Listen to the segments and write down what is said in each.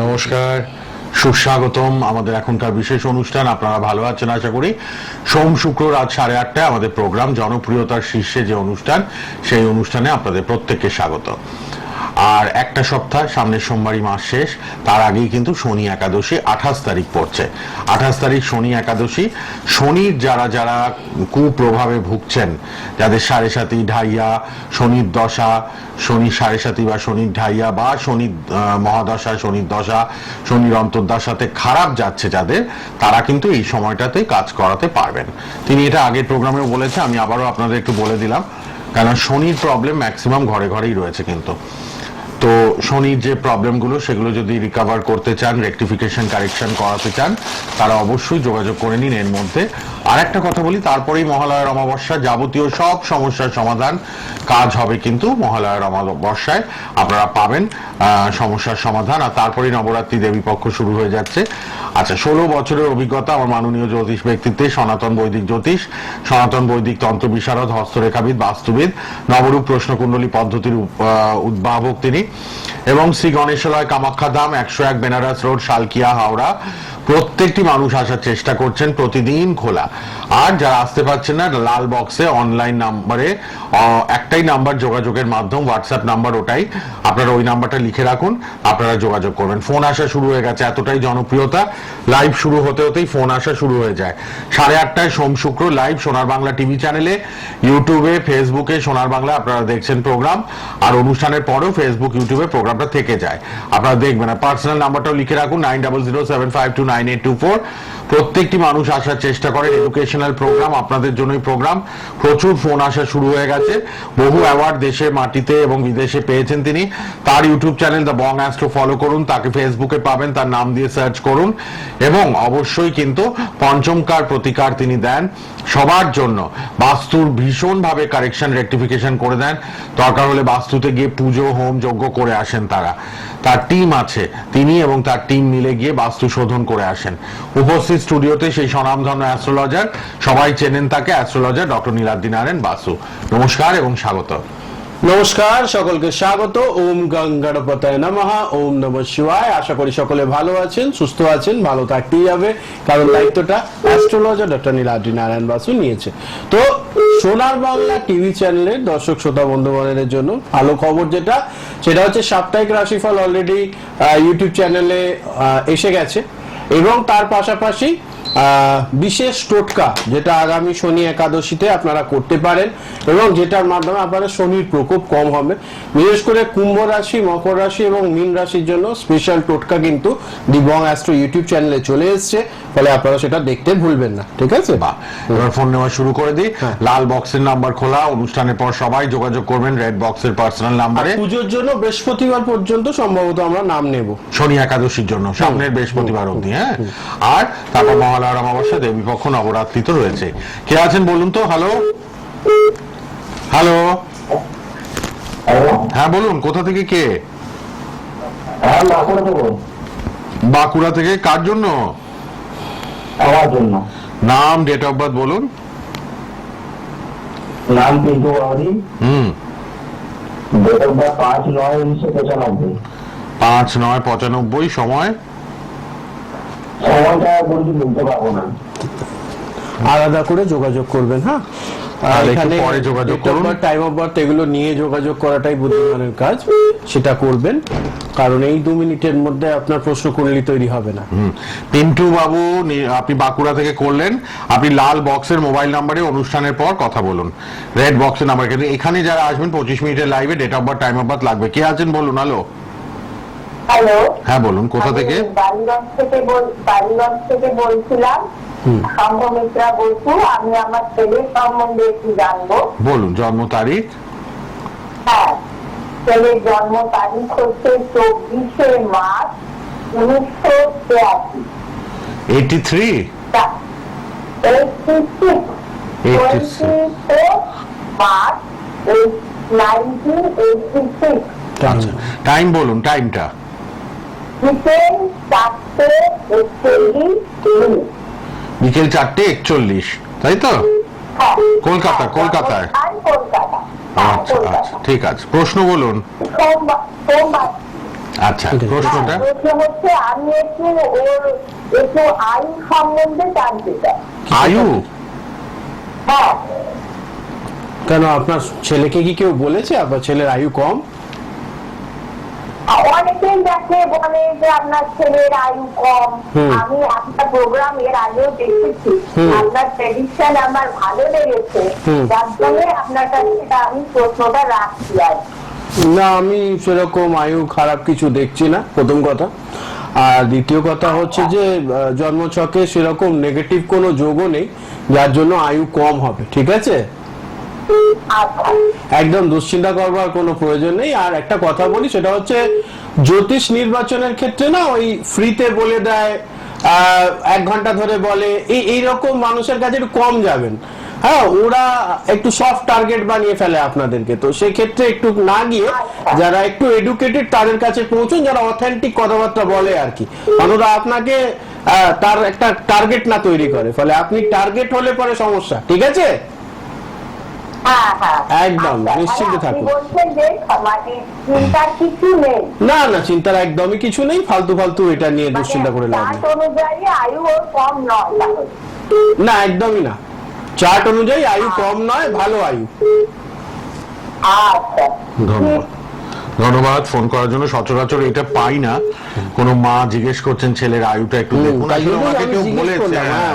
নমস্কার, সুস্বাগতম আমাদের এখনকার বিশেষ অনুষ্ঠান, আপনারা ভালো আছেন আশা করি। সোম শুক্র রাত সাড়ে আটটায় আমাদের প্রোগ্রাম, জনপ্রিয়তার শীর্ষে যে অনুষ্ঠান, সেই অনুষ্ঠানে আপনাদের প্রত্যেককে স্বাগত। আর একটা সপ্তাহ সামনের সোমবারই মাস শেষ তার আগেই কিন্তু শনি একাদশী আঠাশ তারিখ পড়ছে। আঠাশ তারিখ শনি একাদশী শনির যারা যারা কুপ্রভাবে ভুগছেন যাদের সাড়ে সাতি ঢাইয়া শনির দশা শনি সাড়ে সাতি বা শনির ঢাইয়া বা আহ, মহাদশা শনির দশা শনির অন্তর্দশাতে খারাপ যাচ্ছে যাদের তারা কিন্তু এই সময়টাতে কাজ করাতে পারবেন। তিনি এটা আগের প্রোগ্রামেও বলেছে আমি আবারও আপনাদের একটু বলে দিলাম। কারণ শনির প্রবলেম ম্যাক্সিমাম ঘরে ঘরেই রয়েছে কিন্তু। তো শনির যে প্রবলেমগুলো, সেগুলো যদি রিকভার করতে চান রেকটিফিকেশন কারেকশন করাতে চান, তারা অবশ্যই যোগাযোগ করে নিন এর মধ্যে। আর একটা কথা বলি, তারপরেই মহালয়ার অমাবস্যা যাবতীয় সব সমস্যার সমাধান কাজ হবে কিন্তু মহালয়ার অমাবস্যায়। আপনারা পাবেন সমস্যার সমাধান। আর তারপরেই নবরাত্রি দেবী পক্ষ শুরু হয়ে যাচ্ছে। আচ্ছা ষোলো বছরের অভিজ্ঞতা আমার মাননীয় জ্যোতিষ ব্যক্তিত্বে, সনাতন বৈদিক জ্যোতিষ, সনাতন বৈদিক তন্ত্র বিশারদ, হস্তরেখাবিদ, বাস্তুবিদ, নবরূপ প্রশ্নকুণ্ডলী পদ্ধতির উদ্ভাবক তিনি। এবং শ্রী গণেশালয় কামাখ্যা ধাম, একশো এক বেনারস রোড, শালকিয়া, হাওড়া। প্রত্যেকটি মানুষ আসার চেষ্টা করছেন প্রতিদিন খোলা। আর যারা আসতে পারছেন না, লাল বক্সে অনলাইন নাম্বারে একটাই নাম্বার যোগাযোগের মাধ্যম হোয়াটসঅ্যাপ নাম্বার ওটাই। আপনারা ওই নাম্বারটা লিখে রাখুন, আপনারা যোগাযোগ করবেন। ফোন আসা শুরু হয়ে গেছে, এতটাই জনপ্রিয়তা। লাইভ শুরু হতে হতেই ফোন আসা শুরু হয়ে যায়। সাড়ে আটটায় সোম শুক্র লাইভ সোনার বাংলা টিভি চ্যানেলে ইউটিউবে ফেসবুকে সোনার বাংলা আপনারা দেখছেন প্রোগ্রাম আর অনুষ্ঠানের পরেও ফেসবুক ইউটিউবে প্রোগ্রামটা থেকে যায়। আপনারা দেখবেন পার্সোনাল নাম্বারটাও লিখে রাখুন nine double zero seven five two nine eight two four প্রত্যেকটি মানুষ আসার চেষ্টা করেন এডুকেশনাল প্রোগ্রাম আপনাদের জন্যই প্রোগ্রাম প্রচুর ফোন আসা শুরু হয়ে গেছে। বহু অ্যাওয়ার্ড দেশে, মাটিতে এবং বিদেশে পেয়েছেন তিনি। তার YouTube channel the Bong astro follow করুন। তাকে ফেসবুকে পাবেন। তার নাম দিয়ে সার্চ করুন। এবং অবশ্যই কিন্তু পঞ্চমকার প্রতিকার তিনি দেন সবার জন্য। বাস্তুর ভীষণভাবে কারেকশন রেক্টিফিকেশন করে দেন। দরকার হলে বাস্তুতে গিয়ে পুজো, হোম যজ্ঞ করে আসেন তারা। তার টিম আছে। তিনি এবং তার টিম মিলে গিয়ে বাস্তু শোধন করে আসেন। উপস্থিত স্টুডিওতে সেই স্বনামধন্য অ্যাস্ট্রোলজার, সবাই চেনেন তাকে, অ্যাস্ট্রোলজার ডক্টর নীলাদ্রি নারায়ণ বাসু। নমস্কার এবং স্বাগত। নমস্কার, সকলকে স্বাগত। ওম গঙ্গাড়পতায় নমঃ, ওম নম শিবায়। আশা করি সকলে ভালো আছেন, সুস্থ আছেন, ভালো থাকতেই হবে, কারণ দায়িত্বটা অ্যাস্ট্রোলজার ডক্টর নীলাদ্রি নারায়ণ বাসু নিয়েছে। তো সোনার বাংলা টিভি চ্যানেলের দর্শক, শ্রোতা বন্ধুগণের জন্য ভালো খবর যেটা, সেটা হচ্ছে সাপ্তাহিক রাশিফল অলরেডি ইউটিউব চ্যানেলে এসে গেছে। এবং তার পাশাপাশি বিশেষ টোটকা যেটা আগামী শনি একাদশীতে আপনারা করতে পারেন এবং যেটার মাধ্যমে আপনাদের শনির প্রকোপ কম হবে। বিশেষ করে কুম্ভ রাশি মকর রাশি এবং মীন রাশির জন্য স্পেশাল টোটকা কিন্তু দি বং অ্যাস্ট্রো ইউটিউব চ্যানেলে চলে এসেছে। ফলে আপনারা সেটা দেখতে ভুলবেন না ঠিক আছে? বাহ এবার ফোন নেওয়া শুরু করে দিই। লাল বক্সের নাম্বার খোলা অনুষ্ঠানের পর সবাই যোগাযোগ করবেন রেড বক্সের পার্সোনাল নাম্বারে পুজোর জন্য বৃহস্পতিবার পর্যন্ত সম্ভবত আমরা নাম নেব। শনি একাদশীর জন্য সামনের বৃহস্পতিবার অবধি হ্যাঁ। আর তারপর মহালয়ার অমাবস্যা দেবী পক্ষ নবরাত্রি তো রয়েছে। কে আছেন বলুন তো? হ্যালো হ্যালো হ্যাঁ বলুন কোথা থেকে কে? হ্যাঁ বাঁকুড়া বাঁকুড়া থেকে কার জন্য? আমার জন্য। নাম ডেট অফ বার্থ বলুন। নাম পিন্টু বাউরি হুম। ডেট অফ বার্থ পাঁচ নয় উনিশশো পঁচানব্বই। পাঁচ নয় পঁচানব্বই সময়। সময়টা বলতে বলতে পারব না। আলাদা করে যোগাযোগ করবেন হ্যাঁ? আর একটু পরে যোগাযোগ করুন। টাইম অফ বার্থ এগুলো নিয়ে যোগাযোগ করাটাই বুদ্ধিমানের কাজ সেটা করবেন। কারণ এই দু মিনিটের মধ্যে আপনার প্রশ্ন কুণ্ডলী তৈরি হবে না। পিন্টু বাবু আপনি বাঁকুড়া থেকে করলেন আপনি লাল বক্সের মোবাইল নাম্বারে অনুষ্ঠানের পর কথা বলুন। রেড বক্সের নাম্বার কিন্তু এখানে যারা আসবেন পঁচিশ মিনিটের লাইভে date of birth time of birth লাগবে। কে আছেন বলুন? হ্যালো হ্যালো হ্যাঁ বলুন কোথা থেকে? বালিগঞ্জ থেকে বল- বালিগঞ্জ থেকে বলছিলাম সংঘমিত্রা আমি আমার ছেলের সম্বন্ধে একটু জানব। বলুন জন্ম তারিখ? হ্যাঁ ছেলের জন্ম তারিখ হচ্ছে চব্বিশে মার্চ উনিশশো ছিয়াশি। Eighty three eighty six 86 twenty four March nineteen eighty six time বলুন টাইমটা বিকেল চারটে একচল্লিশ বিকেল চারটে একচল্লিশ তাই তো? হ্যাঁ। কলকাতা, হ্যাঁ, কলকাতায়। আচ্ছা আচ্ছা ঠিক আছে। প্রশ্ন বলুন। আচ্ছা প্রশ্নটা? প্রশ্ন হচ্ছে আমি একটু ওর একটু আয়ু সম্বন্ধে জানতে চাই। আয়ু? হ্যাঁ। কেন আপনার ছেলেকে কি কেউ বলেছে? আপনার ছেলের আয়ু কম? অনেকেই দেখে বলে যে আপনার ছেলের আয়ু কম। আমি আপনার প্রোগ্রাম এর আগেও দেখেছি। আপনার প্রেডিকশন আমার ভালো লেগেছে। যার জন্য আপনার কাছে আমি প্রশ্নটা রাখছি আর না আমি সেরকম আয়ু খারাপ কিছু দেখছি না প্রথম কথা। আর দ্বিতীয় কথা হচ্ছে যে আহ, জন্মছকে সেরকম নেগেটিভ কোনো যোগও নেই যার জন্য আয়ু কম হবে ঠিক আছে? আচ্ছা একদম দুশ্চিন্তা করবার কোনো প্রয়োজন নেই। আর একটা কথা বলি, সেটা হচ্ছে জ্যোতিষ নির্বাচনের ক্ষেত্রে না ওই ফ্রিতে বলে দেয় এক ঘণ্টা ধরে বলে, এই এইরকম মানুষের কাছে একটু কম যাবেন। হ্যাঁ ওরা একটু সফট টার্গেট বানিয়ে ফেলে আপনাদেরকে। তো সেক্ষেত্রে একটু না গিয়ে যারা একটু এডুকেটেড তাদের কাছে পৌঁছুন, যারা অথেন্টিক কথাবার্তা বলে আর কি। ওরা আপনাকে তার একটা টার্গেট না তৈরি করে। ফলে আপনি টার্গেট হলে পরে সমস্যা, ঠিক আছে? একদম, আচ্ছা, নিশ্চিন্তে থাকুন। মানে নেই। না না চিন্তার একদমই কিছু নেই ফালতু ফালতু এটা নিয়ে দুশ্চিন্তা করে লাভ মানে না একদমই না। চার্ট অনুযায়ী আয়ু কম নয় ভালো আয়ু। আচ্ছা। ধন্যবাদ। ধন্যবাদ ফোন করার জন্য সচরাচর এটা পাই না। কোন মা জিজ্ঞেস করছেন ছেলের আয়ুটা একটু দেখুন। আসলে ওনাকে কেউ বলেছে হ্যাঁ,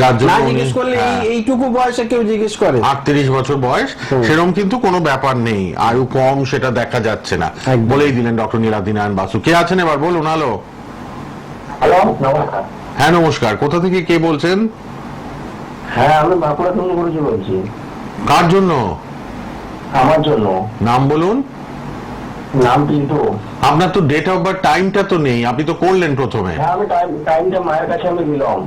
যার জন্য জিজ্ঞেস করলে হ্যাঁ। এইটুকু বয়সে কেউ জিজ্ঞেস করে। আটত্রিশ বছর বয়স সেরকম কিন্তু কোনো ব্যাপার নেই। আয়ু কম সেটা দেখা যাচ্ছে না। বলেই দিলেন ডক্টর নীলাদি নারায়ণ বাসু। কে আছেন এবার? বলুন হ্যালো। হ্যালো নমস্কার। হ্যাঁ নমস্কার। কোথা থেকে কে বলছেন? হ্যাঁ আমি বাঁকুড়া থেকে বলছি। কার জন্য? আমার জন্য। নাম বলুন। নাম কিন্তু আপনার তো ডেট অফ বার্থ টাইমটা তো নেই আপনি তো করলেন প্রথমে। হ্যাঁ আমি টাইম টাইমটা মায়ের কাছে আমি দিলাম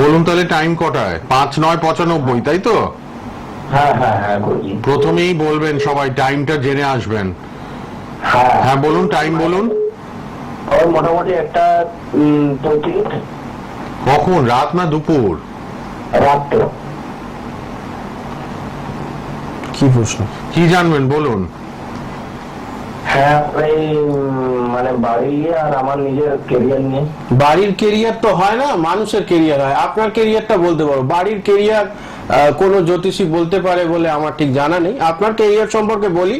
বলুন তাহলে টাইম কটায়? পাঁচ নয় পঁচানব্বই তাই তো? হ্যাঁ হ্যাঁ হ্যাঁ প্রথমেই বলবেন সবাই টাইমটা জেনে আসবেন। হ্যাঁ। হ্যাঁ বলুন টাইম বলুন। ওই মোটামুটি একটা পঁয়ত্রিশ। কখন? রাত না দুপুর? রাত্রে। কি প্রশ্ন? কি জানবেন বলুন। হ্যাঁ এই মানে বাড়ি আর আমার নিজের কেরিয়ার নিয়ে। বাড়ির কেরিয়ার তো হয় না মানুষের কেরিয়ার হয়। আপনার কেরিয়ারটা বলতে পারো। বাড়ির কেরিয়ার কোনো জ্যোতিষী বলতে পারে বলে আমার ঠিক জানা নেই। আপনার কেরিয়ার সম্পর্কে বলি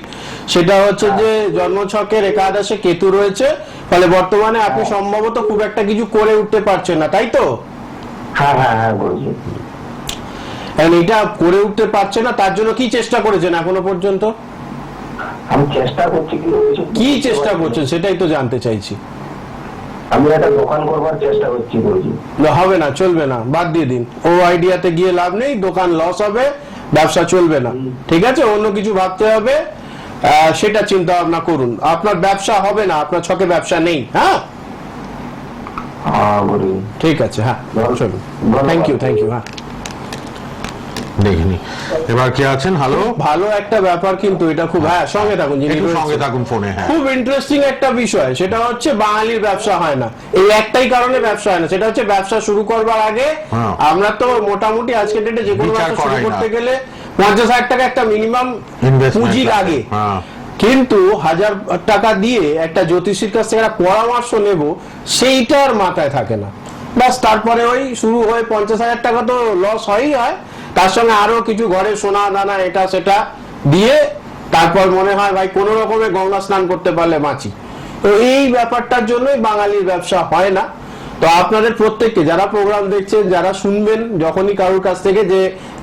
সেটা হচ্ছে যে জন্মছকের একাদশে কেতু রয়েছে। ফলে বর্তমানে আপনি সম্ভবত খুব একটা কিছু করে উঠতে পারছেন না তাই তো? হ্যাঁ হ্যাঁ হ্যাঁ এখন এটা করে উঠতে পারছে না তার জন্য কি চেষ্টা করেছেন এখনও পর্যন্ত? আমি চেষ্টা করছি কিন্তু কি চেষ্টা সেটাই তো জানতে চাইছি। আমি একটা দোকান করবার চেষ্টা করছি না, হবে না চলবে না বাদ দিয়ে দিন। ও আইডিয়াতে গিয়ে লাভ নেই দোকান লস হবে ব্যবসা চলবে না। ঠিক আছে? অন্য কিছু ভাবতে হবে। সেটা চিন্তা ভাবনা করুন। আপনার ব্যবসা হবে না আপনার ছকে ব্যবসা নেই হ্যাঁ? হ্যাঁ ঠিক আছে হ্যাঁ চলুন। থ্যাংক ইউ থ্যাংক ইউ হ্যাঁ। দেখিনি। এবার কে আছেন? হ্যালো ভালো একটা ব্যাপার কিন্তু এটা খুব হ্যাঁ সঙ্গে থাকুন একটু সঙ্গে থাকুন ফোনে হ্যাঁ। খুব ইন্টারেস্টিং একটা বিষয় সেটা হচ্ছে বাঙালির ব্যবসা হয় না। এই একটাই কারণে ব্যবসা হয় না সেটা হচ্ছে ব্যবসা শুরু করবার আগে হ্যাঁ। আমরা তো মোটামুটি ডেটে যে কোনো ব্যবসা শুরু করতে গেলে পঞ্চাশ হাজার টাকা একটা মিনিমাম পুঁজি লাগে। হ্যাঁ। কিন্তু হাজার টাকা দিয়ে একটা জ্যোতিষীর কাছ থেকে একটা পরামর্শ নেব সেইটার মাথায় থাকে না। বাস তারপরে ওই শুরু হয়ে পঞ্চাশ হাজার টাকা তো লস হয়ই হয়। তার সঙ্গে আরও কিছু ঘরে সোনা, দানা, এটা, সেটা দিয়ে তারপর মনে হয় ভাই কোনো রকমে গঙ্গা স্নান করতে পারলে বাঁচি। তো এই ব্যাপারটার জন্যই বাঙালির ব্যবসা হয় না। তো আপনাদের প্রত্যেককে যারা প্রোগ্রাম দেখছেন, যারা শুনবেন, যখনই কারোর কাছ থেকে যে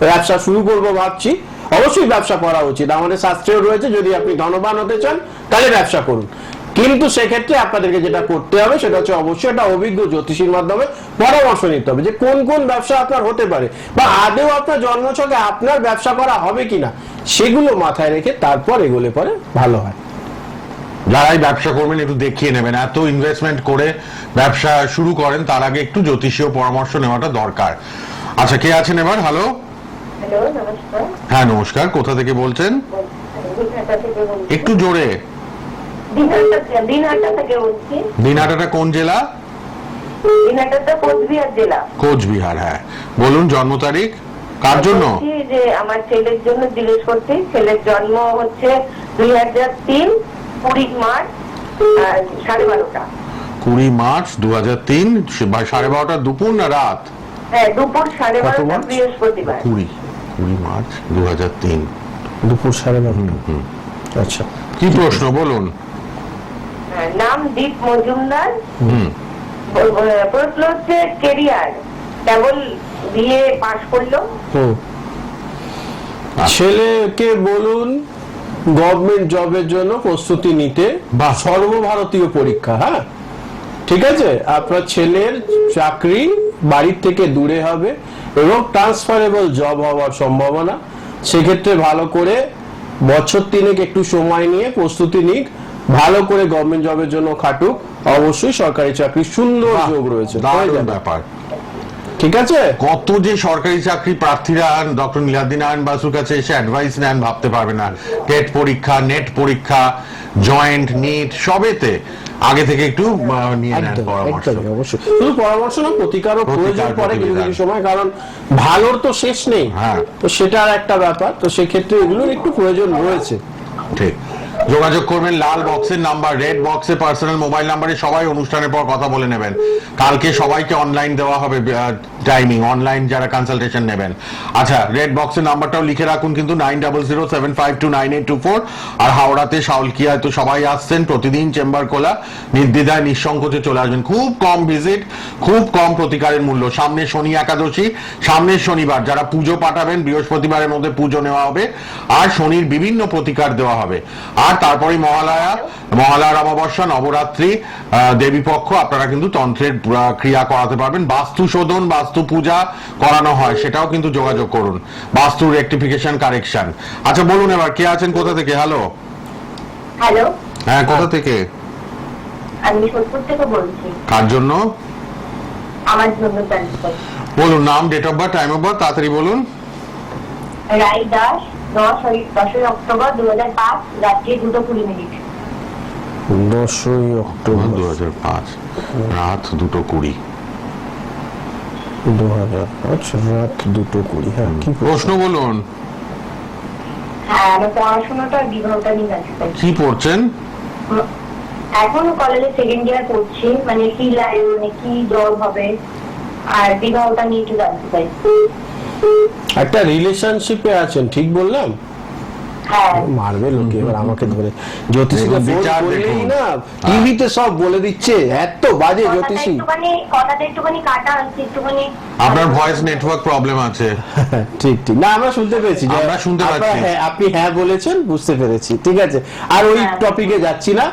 ব্যবসা শুরু করব ভাবছি, অবশ্যই ব্যবসা করা উচিত। আমাদের শাস্ত্রেও রয়েছে, যদি আপনি ধনবান হতে চান, তাহলে ব্যবসা করুন। কিন্তু সেক্ষেত্রে আপনাদেরকে যেটা করতে হবে সেটা হচ্ছে অবশ্যই একটা অভিজ্ঞ জ্যোতিষীর মাধ্যমে পরামর্শ নিতে হবে যে কোন কোন ব্যবসা আপনার হতে পারে বা আদেও আপনার জন্মছকে আপনার ব্যবসা করা হবে কিনা সেগুলো মাথায় রেখে তারপর এগোলে পরে ভালো হয়। যারাই ব্যবসা করবেন একটু দেখিয়ে নেবেন। এত ইনভেস্টমেন্ট করে ব্যবসা শুরু করেন তার আগে একটু জ্যোতিষীয় পরামর্শ নেওয়াটা দরকার। আচ্ছা কে আছেন এবার? হ্যালো হ্যালো হ্যাঁ নমস্কার। কোথা থেকে বলছেন? বলছি। একটু জোরে। দিনহাটাটা কোন জেলা? দিনহাটাটা কোচবিহার জেলা। কোচবিহার হ্যাঁ। বলুন জন্ম তারিখ? কার জন্য? যে আমার ছেলের জন্য জিজ্ঞেস করছি। ছেলের জন্ম হচ্ছে দুই হাজার তিন কুড়ি মার্চ সাড়ে বারোটা। কুড়ি মার্চ দু হাজার তিন সাড়ে বারোটা দুপুর না রাত? হ্যাঁ দুপুর সাড়ে বারোটা? বৃহস্পতিবার। কুড়ি কুড়ি মার্চ দু হাজার তিন। দুপুর সাড়ে বারোটা। আচ্ছা। কি প্রশ্ন বলুন? নাম দীপ মজুমদার। হুম। ব- ব- প্রশ্ন হচ্ছে কেরিয়ার কেবল বিয়ে পাশ করল। ছেলেকে বলুন গভর্নমেন্ট জবের জন্য প্রস্তুতি নিতে বাহ। সর্বভারতীয় পরীক্ষা হ্যাঁ? ঠিক আছে? আপনার ছেলের চাকরি বাড়ির থেকে দূরে হবে এবং ট্রান্সফারেবল জব হওয়ার সম্ভাবনা। সেক্ষেত্রে ভালো করে বছর তিনেক একটু সময় নিয়ে প্রস্তুতি নিক। ভালো করে গভর্নমেন্ট জবের জন্য খাটুক। অবশ্যই সরকারি চাকরি সুন্দর যোগ রয়েছে। দারুণ ব্যাপার। ঠিক আছে? কত যে সরকারি চাকরি প্রার্থীরা ডক্টর নীলাদ্দিন নারায়ণ বাসুর কাছে এসে অ্যাডভাইস নেন ভাবতে পারবে না। টেট পরীক্ষা নেট পরীক্ষা জয়েন্ট নিট সবেতে আগে থেকে একটু নিয়ে নেন পরামর্শ। অবশ্যই। শুধু পরামর্শ না প্রতিকারও প্রতিকার, প্রয়োজন পড়ে কিছু কিছু সময় কারণ ভালোর তো শেষ নেই। হ্যাঁ। তো সেটার একটা ব্যাপার। তো সেক্ষেত্রে এগুলোর একটু প্রয়োজন রয়েছে। ঠিক। যোগাযোগ করবেন লাল বক্সের নাম্বার, রেড বক্সে পার্সোনাল মোবাইল নাম্বারে সবাই অনুষ্ঠানের পর কথা বলে নেবেন। কালকে সবাইকে অনলাইন দেওয়া হবে টাইমিং অনলাইন যারা কনসালটেশন নেবেন। আচ্ছা রেড বক্সের নাম্বারটাও লিখে রাখুন কিন্তু nine double zero seven five two nine eight two four আর হাওড়াতে শাউলকিয়ায় তো সবাই আসছেন, প্রতিদিন চেম্বার খোলা, নির্দ্বিধায়, নিঃসংকোচে চলে আসবেন। খুব কম ভিজিট খুব কম প্রতিকারের মূল্য। সামনে শনি একাদশী সামনের শনিবার যারা পুজো পাঠাবেন, বৃহস্পতিবারের মধ্যে পুজো নেওয়া হবে, আর শনির বিভিন্ন প্রতিকার দেওয়া হবে। আর তারপরে মহালয়া মহালয়ার অমাবস্যা নবরাত্রি আহ, দেবীপক্ষ আপনারা কিন্তু তন্ত্রের ক্রিয়া করাতে পারবেন। বাস্তু শোধন বাস্তু পূজা করানো হয় সেটাও কিন্তু যোগাযোগ করুন। বাস্তু রেকটিফিকেশন কারেকশন আচ্ছা বলুন এবার কে আছেন কোথা থেকে? হ্যালো হ্যালো হ্যাঁ কোথা থেকে? আমি সোদপুর থেকে বলছি। কার জন্য? আমার জন্য বলুন নাম date of birth time of birth তাড়াতাড়ি বলুন। রায় দাস দশ দশই অক্টোবর দু হাজার পাঁচ রাত্রি দুটো কুড়ি মিনিট। দশই অক্টোবর। দু হাজার পাঁচ রাত দুটো কুড়ি। দু হাজার পাঁচ রাত দুটো কুড়ি হ্যাঁ কি প্রশ্ন? বলুন। হ্যাঁ পড়াশোনাটা বিবাহটা নিয়ে কি পড়ছেন? এখন কলেজে সেকেন্ড ইয়ার পড়ছি মানে কি লাইন মানে কি জব হবে আর বিবাহটা নিয়ে একটু জানতে চাই। একটা রিলেশনশিপে আছেন ঠিক বললাম? হ্যাঁ। মারবে লোকে এবার আমাকে ধরে। করলেই দেখুন। না টিভিতে সব বলে দিচ্ছে এত বাজে জ্যোতিষী। আপনার ভয়েস নেটওয়ার্ক প্রবলেম আছে। ঠিক ঠিক। না আমরা শুনতে পেয়েছি যে আমরা শুনতে পাচ্ছি। হ্যাঁ, আপনি হ্যাঁ বলেছেন বুঝতে পেরেছি ঠিক আছে। আর ওই হ্যাঁ। টপিকে যাচ্ছি না।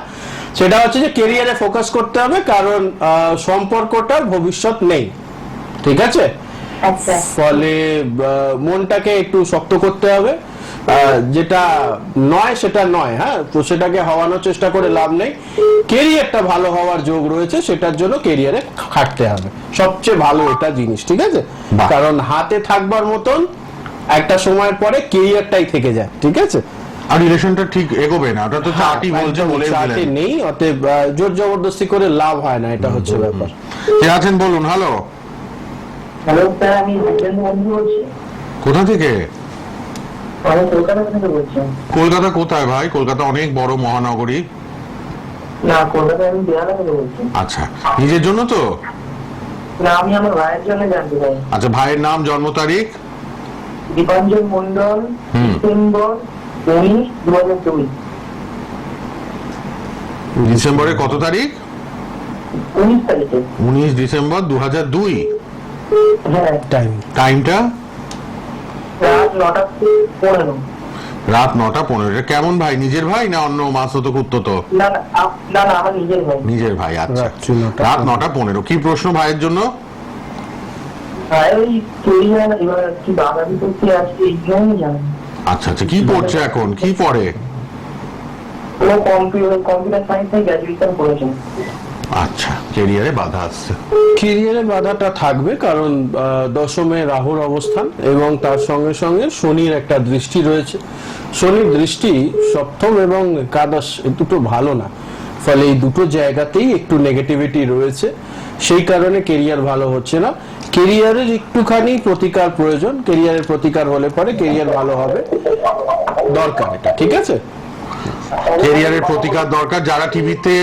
সেটা হচ্ছে যে কেরিয়ারে ফোকাস করতে হবে কারণ আহ, সম্পর্কটার ভবিষ্যৎ নেই। ঠিক আছে? ফলে মনটাকে একটু শক্ত করতে হবে। যেটা নয় সেটা নয় হ্যাঁ? তো সেটাকে হওয়ানোর চেষ্টা করে লাভ নেই। কেরিয়ারটা ভালো হওয়ার যোগ রয়েছে সেটার জন্য কেরিয়ারে খাটতে হবে। সবচেয়ে ভালো এটা জিনিস ঠিক আছে? কারণ হাতে থাকবার মতন একটা সময়ের পরে কেরিয়ারটাই থেকে যায় ঠিক আছে? আর রিলেশনটা ঠিক এগোবে না ওটা তো চাটি বলছে বলে চাটে নেই অতএব জোর জবরদস্তি করে লাভ হয় না এটা হচ্ছে ব্যাপার। কে আছেন বলুন হ্যালো? হ্যালো স্যার আমি রাজেন বন্ধু বলছি। কোথা থেকে? আমি কলকাতা থেকে বলছি। কলকাতা কোথায় ভাই? কলকাতা অনেক বড় মহানগরী। না কলকাতায় আমি বিহারা থেকে বলছি। আচ্ছা নিজের জন্য তো? না আমি আমার ভাইয়ের জন্য জানতে চাই। আচ্ছা ভাইয়ের নাম জন্ম তারিখ? দীপাঞ্জন মন্ডল। ডিসেম্বর উনিশ দু হাজার দুই ডিসেম্বরের কত তারিখ? উনিশ তারিখে। উনিশ ডিসেম্বর দু হাজার দুই। টাইম টাইমটা রাত নটা পনেরো। রাত নটা পনেরো। কেমন ভাই? নিজের ভাই না অন্য আপ- না না আমার নিজের ভাই। আচ্ছা। রাত নটা পনেরো। কি প্রশ্ন ভাইয়ের জন্য? আচ্ছা আচ্ছা কি পড়ছে এখন? কি পড়ে? ও কম্পিউটার সায়েন্সে করেছেন আচ্ছা কেরিয়ারে বাধা আসছে কেরিয়ারে বাধাটা থাকবে কারণ দশমে রাহুর অবস্থান এবং তার সঙ্গে সঙ্গে শনির একটা দৃষ্টি রয়েছে। শনির দৃষ্টি সপ্তম এবং একাদশ দুটো ভালো না। ফলে এই দুটো জায়গাতেই একটু নেগেটিভিটি রয়েছে। সেই কারণে কেরিয়ার ভালো হচ্ছে না। কেরিয়ারের একটুখানি প্রতিকার প্রয়োজন। কেরিয়ারের প্রতিকার হলে পরে কেরিয়ার ভালো হবে। দরকার এটা, ঠিক আছে? কেরিয়ারের প্রতিকার দরকার। যারা টিভিতে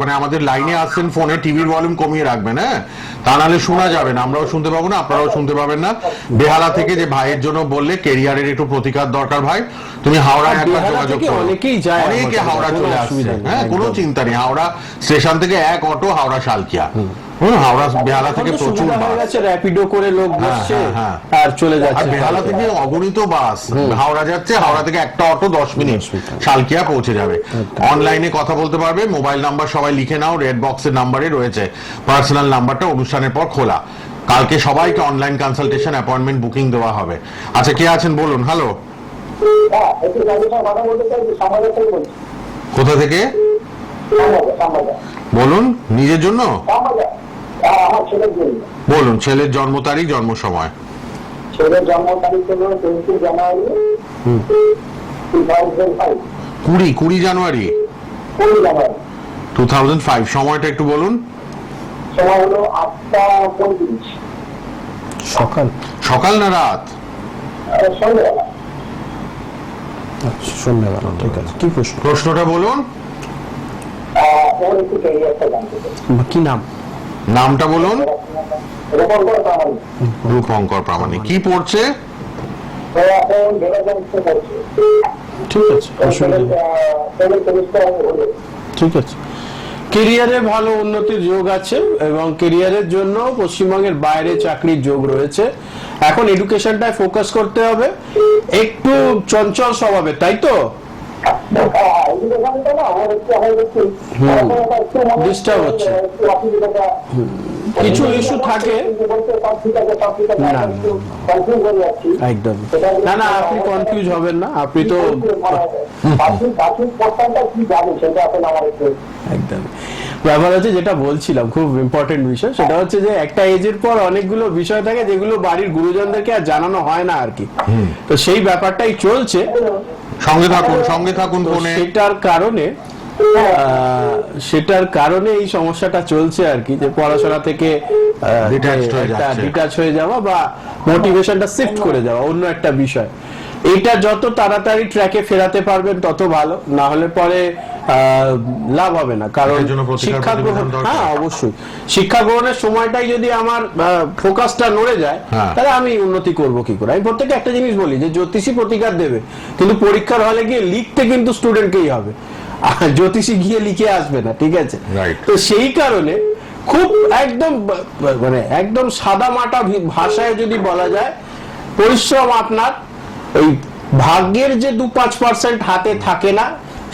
মানে আমাদের লাইনে আসছেন ফোনে টিভির ভলিউম কমিয়ে রাখবেন হ্যাঁ? তা নাহলে শোনা যাবে না আমরাও শুনতে পাবো না আপনারাও শুনতে পাবেন না। বেহালা থেকে যে ভাইয়ের জন্য বললে কেরিয়ারের একটু প্রতিকার দরকার ভাই। তুমি হাওড়ায় একবার যোগাযোগ করো। অনেকেই যায় অনেকে হাওড়া চলে আসছে হ্যাঁ? কোনো চিন্তা নেই। হাওড়া স্টেশন থেকে এক অটো হাওড়া শালকিয়া। হাওড়া বেহালা থেকে প্রচুর বাস। র্যাপিডো করে লোক বসছে হ্যাঁ, আর চলে আর যাচ্ছে বেহালা থেকে অগণিত বাস হাওড়া যাচ্ছে হাওড়া থেকে একটা অটো দশ মিনিট। শালকিয়া পৌঁছে যাবে। অনলাইনে কথা বলতে পারবে মোবাইল নাম্বার সবাই লিখে নাও রেড বক্সের নাম্বারে রয়েছে। পার্সোনাল নাম্বারটা অনুষ্ঠানের পর খোলা। কালকে সবাইকে অনলাইন কনসালটেশন অ্যাপয়েন্টমেন্ট বুকিং দেওয়া হবে। আচ্ছা কে আছেন বলুন? হ্যালো হ্যাঁ কথা বলতে চাই সমাজের থেকে বলুন নিজের জন্য? বলুন ছেলের জন্ম তারিখ জন্ম সময়। ছেলের জন্ম তারিখ হলো টোয়েন্টি জানুয়ারি কুড়ি কুড়ি জানুয়ারি। টু থাউজেন্ড ফাইভ সময়টা একটু বলুন। সময় হলো আটটা পঁয়ত্রিশ। সকাল। সকাল না রাত? সন্ধ্যেবেলা। আচ্ছা, সন্ধ্যাবেলা ঠিক আছে। কি প্রশ্ন? প্রশ্নটা বলুন। কি নাম? নামটা বলুন। রূপঙ্কর প্রামাণিক। কি পড়ছে? ঠিক আছে ঠিক আছে। কেরিয়ারে ভালো উন্নতির যোগ আছে এবং কেরিয়ারের জন্য পশ্চিমবঙ্গের বাইরে চাকরির যোগ রয়েছে। এখন এডুকেশনটায় ফোকাস করতে হবে। একটু চঞ্চল স্বভাবের, তাই তো? হচ্ছে। কিছু issue থাকে। একদম। না না আপনি কনফিউজ হবেন না। আপনি তো একদম। ব্যাপার হচ্ছে যেটা বলছিলাম খুব ইম্পর্টেন্ট বিষয়। সেটা হচ্ছে যে একটা এজের পর অনেকগুলো বিষয় থাকে যেগুলো বাড়ির গুরুজনদেরকে আর জানানো হয় না আর কি। তো সেই ব্যাপারটাই চলছে। সঙ্গে থাকুন সঙ্গে থাকুন ফোনে। সেটার কারণে আহ, সেটার কারণে এই সমস্যাটা চলছে আর কি যে পড়াশোনা থেকে ডিটাচ হয়ে যাওয়া বা মোটিভেশনটা শিফট করে যাওয়া অন্য একটা বিষয়। এটা যত তাড়াতাড়ি ট্র্যাকে ফেরাতে পারবেন তত ভালো। না হলে পরে লাভ হবে না। কারণ শিক্ষা গ্রহণ হ্যাঁ অবশ্যই। শিক্ষা গ্রহণের সময়টাই যদি আমার ফোকাসটা নড়ে যায় হ্যাঁ। তাহলে আমি উন্নতি করব কি করে? আমি প্রত্যেকে একটা জিনিস বলি যে জ্যোতিষী প্রতিকার দেবে। কিন্তু পরীক্ষার হলে গিয়ে লিখতে কিন্তু স্টুডেন্টকেই হবে। আর জ্যোতিষী গিয়ে লিখে আসবে না ঠিক আছে? তো সেই কারণে খুব একদম মানে একদম সাদা মাটা ভাষায় যদি বলা যায় পরিশ্রম আপনার ওই ভাগ্যের যে দু পাঁচ পার্সেন্ট হাতে থাকে না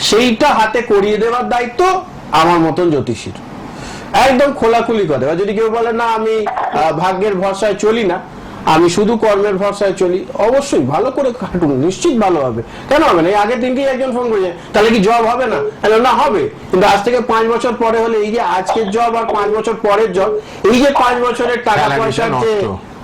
সেইটা হাতে করিয়ে দেওয়ার দায়িত্ব আমার মতন জ্যোতিষীর। একদম খোলাখুলি কথা যদি কেউ বলে না আমি ভাগ্যের ভরসায় চলি না আমি শুধু কর্মের ভরসায় চলি অবশ্যই ভালো করে কাটুন নিশ্চিত ভালো হবে। কেন হবে না? এই আগের দিনকেই একজন ফোন করেছে তাহলে কি জব হবে না? না হবে। কিন্তু আজ থেকে পাঁচ বছর পরে হলে এই যে আজকের জব আর পাঁচ বছর পরের জব এই যে পাঁচ বছরের টাকা পয়সার যে।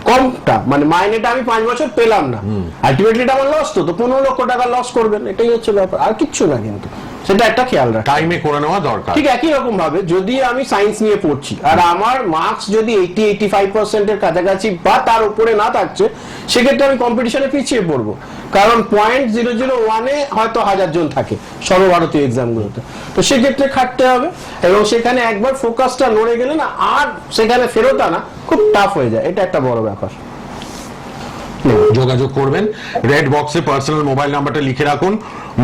কমটা। মানে মাইনেটা আমি পাঁচ বছর পেলাম না। আলটিমেটলি এটা আমার লস তো তো পনেরো লক্ষ টাকা লস করবেন এটাই হচ্ছে ব্যাপার। আর কিচ্ছু না কিন্তু। সেটা একটা খেয়াল রাখ টাইমে করে নেওয়া দরকার। ঠিক একই রকম ভাবে যদি আমি সায়েন্স নিয়ে পড়ছি আর আমার মার্কস যদি এইটি এইটি ফাইভ পার্সেন্টের কাছাকাছি বা তার উপরে না থাকছে সেক্ষেত্রে আমি কম্পিটিশনে পিছিয়ে পড়ব। কারণ পয়েন্ট জিরো জিরো ওয়ানে হয়তো হাজার জন থাকে সর্বভারতীয় এক্সামগুলোতে তো সেক্ষেত্রে খাটতে হবে এবং সেখানে একবার ফোকাসটা নড়ে গেলে না আর সেখানে ফেরত আনা খুব টাফ হয়ে যায়। এটা একটা বড় ব্যাপার। যোগাযোগ করবেন। রেড বক্সে পার্সোনাল মোবাইল নাম্বারটা লিখে রাখুন।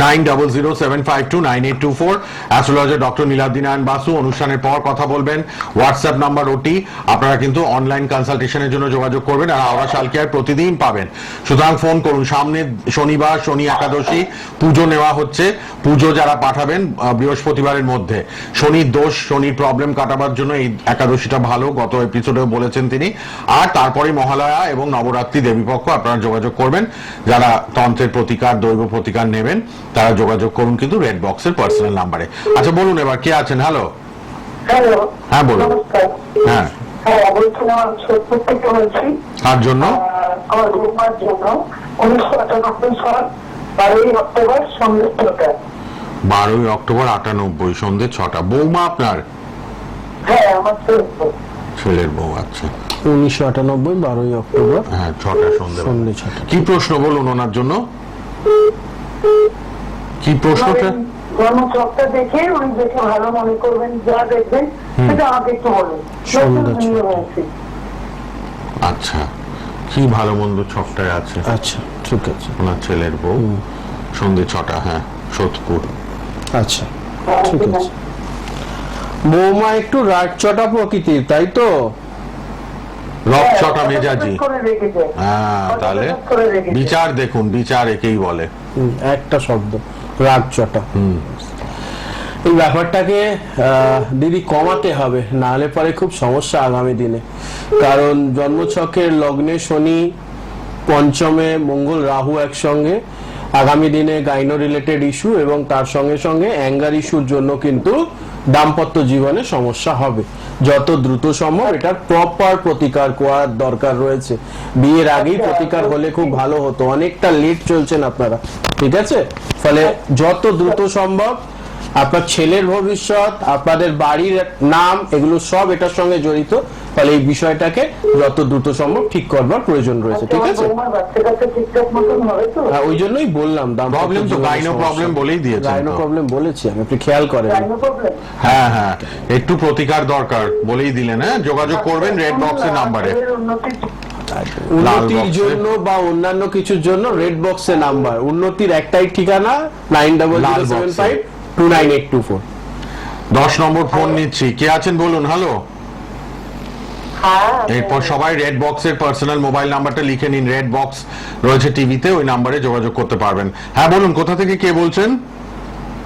Nine double zero seven five two nine eight two four. Astrologer doctor Narayan Basu, অনুষ্ঠানের পর কথা বলবেন। হোয়াটসঅ্যাপ নাম্বার, ওটি আপনারা কিন্তু অনলাইন কনসালটেশনের জন্য যোগাযোগ করবেন আর হাওড়া শালকিয়ার প্রতিদিন পাবেন। সুতরাং ফোন করুন, সামনে শনিবার শনি একাদশী, পুজো নেওয়া হচ্ছে। পুজো যারা পাঠাবেন বৃহস্পতিবারের মধ্যে। শনির দোষ শনির প্রবলেম কাটাবার জন্য এই একাদশীটা ভালো, গত এপিসোডেও বলেছেন তিনি। আর তারপরে মহালয়া এবং নবরাত্রি দেবীপক্ষ আপনারা যোগাযোগ করবেন। যারা তন্ত্রের প্রতিকার, দৈব প্রতিকার নেবেন তারা যোগাযোগ করুন কিন্তু রেড বক্সের পার্সোনাল নাম্বারে আচ্ছা বলুন এবার কে আছেন? হ্যালো হ্যালো হ্যাঁ, বলুন। হ্যাঁ। হ্যাঁ বলছি। কার জন্য? আমার বৌমার জন্য। উনিশশো আটানব্বই সাল বারোই অক্টোবর সন্ধ্যে ছটা। বারোই অক্টোবর আটানব্বই সন্ধ্যে ছটা। বৌমা আপনার? হ্যাঁ আমার ছেলের বউ। আচ্ছা। উনিশশো আটানব্বই বারোই অক্টোবর হ্যাঁ ছটা সন্ধ্যে সন্ধ্যে ছটা। কি প্রশ্ন বলুন ওনার জন্য? কি প্রশ্নটা? জন্মচকটা দেখে উনি দেখে ভালো মনে করবেন যা দেখবেন সেটা আমাকে একটু বলুন। আচ্ছা কি ভালো মন্দ ছকটায় আছে? আচ্ছা ঠিক আছে। ওনার ছেলের বউ। সন্ধে ছটা হ্যাঁ সোদপুর। আচ্ছা ঠিক আছে। বৌমা একটু রাগচটা প্রকৃতির তাই তো? রক ছটা মেজাজি। হ্যাঁ তাহলে বিচার দেখুন বিচার একেই বলে। একটা শব্দ। রাগচটা এই ব্যাপারটাকে দিদি কমাতে হবে নাহলে পরে খুব সমস্যা আগামী দিনে। কারণ জন্মছকের লগ্নে শনি পঞ্চমে মঙ্গল রাহু একসঙ্গে আগামী দিনে গাইনো রিলেটেড ইস্যু এবং তার সঙ্গে সঙ্গে অ্যাঙ্গার ইস্যুর জন্য কিন্তু দাম্পত্য জীবনে সমস্যা হবে। যত দ্রুত সম্ভব এটার প্রপার প্রতিকার করার দরকার রয়েছে। বিয়ের আগেই প্রতিকার হলে খুব ভালো হতো। অনেকটা লেট চলছেন আপনারা। ঠিক আছে? ফলে যত দ্রুত সম্ভব আপনার ছেলের ভবিষ্যৎ আপনাদের বাড়ির নাম এগুলো সব এটার সঙ্গে জড়িত। ফলে এই বিষয়টাকে যত দ্রুত সম্ভব ঠিক করবার প্রয়োজন রয়েছে ঠিক আছে? হ্যাঁ, ওই জন্যই বললাম Problem তো, gyno problem বলেই দিয়েছেন গাইনো প্রবলেম বলেছি আমি আপনি খেয়াল করেন। হ্যাঁ হ্যাঁ একটু প্রতিকার দরকার বলেই দিলেন হ্যাঁ যোগাযোগ করবেন রেড বক্সের নাম্বারে উন্নতির। জন্য বা অন্যান্য কিছুর জন্য রেড বক্সে নাম্বার উন্নতির একটাই ঠিকানা nine double zero seven five two nine eight two four দশ নম্বর ফোন নিচ্ছি। কে আছেন বলুন? হ্যালো হ্যাঁ এরপর সবাই রেড বক্সের পার্সোনাল মোবাইল নাম্বারটা লিখে নিন। রেড বক্স রয়েছে টিভিতে ওই নাম্বারে যোগাযোগ করতে পারবেন। হ্যাঁ বলুন কোথা থেকে কে বলছেন?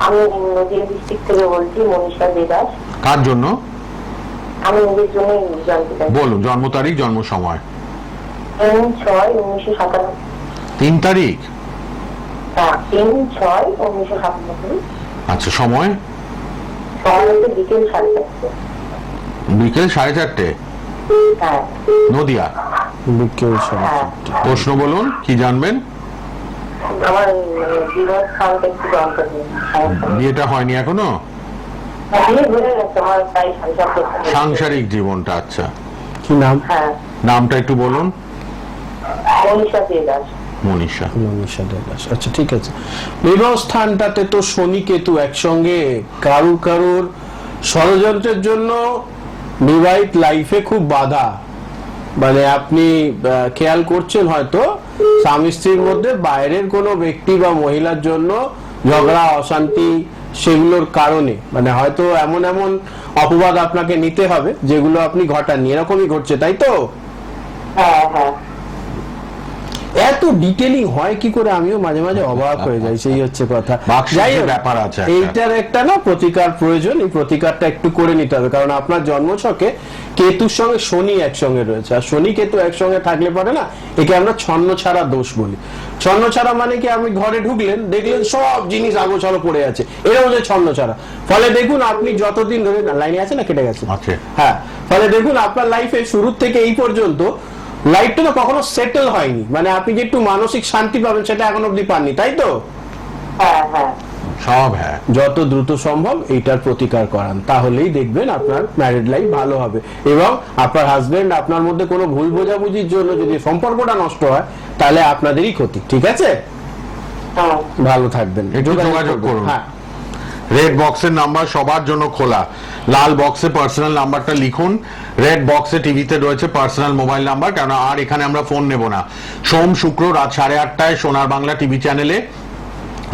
আমি নদীয়া ডিস্ট্রিক্ট থেকে বলছি মনীষা দেদাস। কার জন্য? আমি নিজের জন্যই জানতে চাই বলুন জন্ম তারিখ জন্ম সময়। তিন ছয় উনিশশো সাতানব্বই। তিন তারিখ? হ্যাঁ তিন ছয় উনিশশো সাতানব্বই। আচ্ছা সময়? সময় হচ্ছে বিকেল সাড়ে চারটে। বিকেল সাড়ে চারটে। হ্যাঁ নদিয়া। বিকেল সাড়ে প্রশ্ন বলুন কি জানবেন? বিয়েটা হয়নি এখনও। সাংসারিক জীবনটা আচ্ছা। কি নাম? হ্যাঁ। নামটা একটু বলুন। মনীষা মনীষা। মনীষা আচ্ছা ঠিক আছে। বিবাহ স্থানটাতে তো শনি কেতু একসঙ্গে কারুর কারুর ষড়যন্ত্রের জন্য বিবাহিত লাইফে খুব বাধা। মানে আপনি খেয়াল করছেন হয়তো, স্বামী স্ত্রীর মধ্যে বাইরের কোনো ব্যক্তি বা মহিলার জন্য ঝগড়া, অশান্তি সেগুলোর কারণে। মানে হয়তো এমন এমন অপবাদ আপনাকে নিতে হবে যেগুলো আপনি ঘটাননি। এরকমই ঘটছে, তাই তো? হ্যাঁ হ্যাঁ। এত ডিটেলিং হয় কি করে? আমিও মাঝে মাঝে অবাক হয়ে যাই সেই হচ্ছে কথা। যাই ব্যাপার আছে এইটার একটা না প্রতিকার প্রয়োজন এই প্রতিকারটা একটু করে নিতে হবে। কারণ আপনার জন্মছকে কেতুর সঙ্গে শনি একসঙ্গে রয়েছে। আর শনি কেতু একসঙ্গে থাকলে পরে না একে আমরা ছন্ন ছাড়া দোষ বলি। ছন্ন ছাড়া মানে কি? আপনি ঘরে ঢুকলেন দেখলেন সব জিনিস আগোছালো পড়ে আছে। এটা হচ্ছে ছন্ন ছাড়া। ফলে দেখুন আপনি যতদিন ধরে লাইনে আছে না কেটে গেছে। হ্যাঁ ফলে দেখুন আপনার লাইফে শুরু থেকে এই পর্যন্ত লাইফটা না কখনো সেটেল হয়নি। মানে আপনি যে একটু মানসিক শান্তি পাবেন সেটা এখন অব্দি পাননি তাই তো? হ্যাঁ হ্যাঁ। সব হ্যাঁ। যত দ্রুত সম্ভব এইটার প্রতিকার করান তাহলেই দেখবেন আপনার ম্যারিড লাইফ ভালো হবে। এবং আপনার হাজবেন্ড আপনার মধ্যে কোনো ভুল বোঝাবুঝির জন্য যদি সম্পর্কটা নষ্ট হয় তাহলে আপনাদেরই ক্ষতি ঠিক আছে? হ্যাঁ। ভালো থাকবেন। একটু যোগাযোগ। করুন। হ্যাঁ। রেড বক্সের নাম্বার সবার জন্য খোলা। লাল বক্সে পার্সোনাল নাম্বারটা লিখুন। রেড বক্সে টিভিতে রয়েছে পার্সোনাল মোবাইল নাম্বার কেন আর এখানে আমরা ফোন নেব না। সোম, শুক্র রাত সাড়ে আটটায় সোনার বাংলা টিভি চ্যানেলে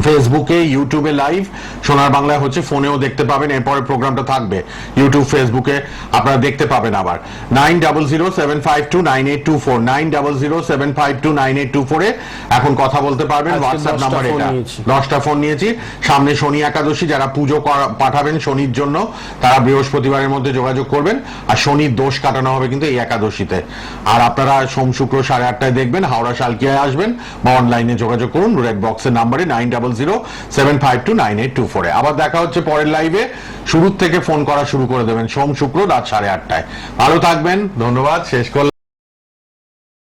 ফেসবুকে ইউটিউবে লাইভ সোনার বাংলায় হচ্ছে ফোনেও দেখতে পাবেন এরপরে প্রোগ্রামটা থাকবে। ইউটিউব ফেসবুকে আপনারা দেখতে পাবেন আবার। Nine double zero seven five two nine eight two four nine double zero seven five two nine eight two ফোরে এখন কথা বলতে পারবেন হোয়াটসঅ্যাপ নাম্বার এটা। দশটা ফোন নিয়েছি। সামনে শনি একাদশী যারা পুজো পাঠাবেন শনির জন্য তারা বৃহস্পতিবারের মধ্যে যোগাযোগ করবেন। আর শনির দোষ কাটানো হবে কিন্তু এই একাদশীতে। আর আপনারা সোম শুক্র সাড়ে আটটায় দেখবেন হাওড়া শালকিয়ায় আসবেন বা অনলাইনে যোগাযোগ করুন রেড বক্সের নাম্বারে nine double zero seven five two nine eight two ফোরে আবার দেখা হচ্ছে পরের লাইভে শুরুর থেকে ফোন করা শুরু করে দেবেন সোম শুক্র রাত সাড়ে আটটায়। ভালো থাকবেন, ধন্যবাদ, শেষ করলাম।